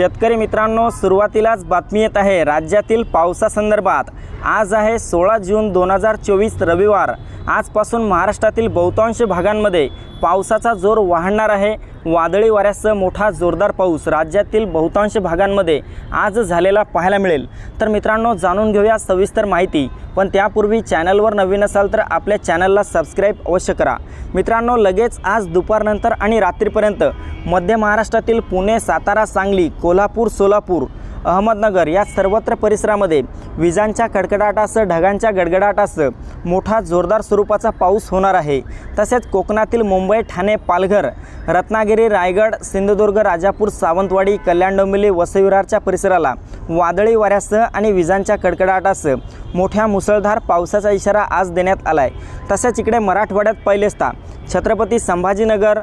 शेतकरी मित्रांनो सुरुवातीलाच बातमी येत आहे राज्यातील पावसासंदर्भात. आज आहे सोळा जून दोन हजार चोवीस रविवार. आजपासून महाराष्ट्रातील बहुतांश भागांमध्ये पावसाचा जोर वाढणार आहे. वादळी वाऱ्यासह मोठा जोरदार पाऊस राज्यातील बहुतांश भागांमध्ये आज झालेला पाहायला मिळेल. तर मित्रांनो जाणून घेऊया सविस्तर माहिती. पण त्यापूर्वी चॅनलवर नवीन असाल तर आपल्या चॅनलला सबस्क्राईब अवश्य करा. मित्रांनो लगेच आज दुपारनंतर आणि रात्रीपर्यंत मध्य महाराष्ट्रातील पुणे सातारा सांगली को कोल्हापूर सोलापूर अहमदनगर या सर्वत्र परिसरामध्ये विजांच्या कडकडाटासह ढगांच्या गडगडाटासह मोठा जोरदार स्वरूपाचा पाऊस होणार आहे. तसेच कोकणातील मुंबई ठाणे पालघर रत्नागिरी रायगड सिंधुदुर्ग राजापूर सावंतवाडी कल्याण डोंबिवली वसविरारच्या परिसराला वादळी वाऱ्यासह आणि विजांच्या कडकडाटासह मोठ्या मुसळधार पावसाचा इशारा आज देण्यात आला आहे तसेच इकडे मराठवाड्यात पहिलेचता छत्रपती संभाजीनगर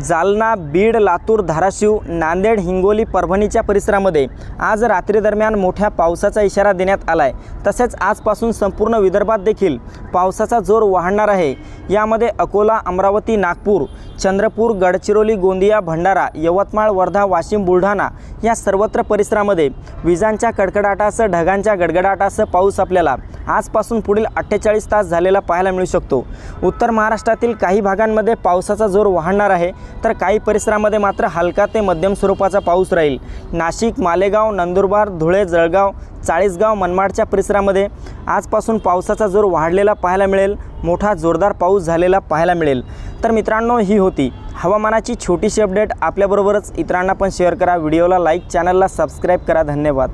जालना बीड लातूर धाराशिव नांदेड हिंगोली परभणीच्या परिसरामध्ये आज रात्रीदरम्यान मोठ्या पावसाचा इशारा देण्यात आला आहे तसेच आजपासून संपूर्ण विदर्भात देखील पावसाचा जोर वाढणार आहे. यामध्ये अकोला अमरावती नागपूर चंद्रपूर गडचिरोली गोंदिया भंडारा यवतमाळ वर्धा वाशिम बुलढाणा या सर्वत्र परिसरामध्ये विजांच्या कडकडाटासह ढगांच्या गडगडाटासह पाऊस आपल्याला आजपासून पुढील अठ्ठेचाळीस तास झालेला पाहायला मिळू शकतो. उत्तर महाराष्ट्रातील काही भागांमध्ये पावसाचा जोर वाढणार आहे तर काही परिसरामध्ये मात्र हलका ते मध्यम स्वरूपाचा पाऊस राहील. नाशिक मालेगाव नंदुरबार धुळे जळगाव चाळीसगाव मनमाडच्या परिसरामध्ये आजपासून पावसाचा जोर वाढलेला पाहायला मिळेल. मोठा जोरदार पाऊस पाऊस झालेला पाहायला मिळेल. तर मित्रांनो ही होती हवामानाची छोटीशी अपडेट आपल्याबरोबरच इतरांना पण शेअर करा. व्हिडिओला लाईक चॅनलला सबस्क्राईब करा. धन्यवाद.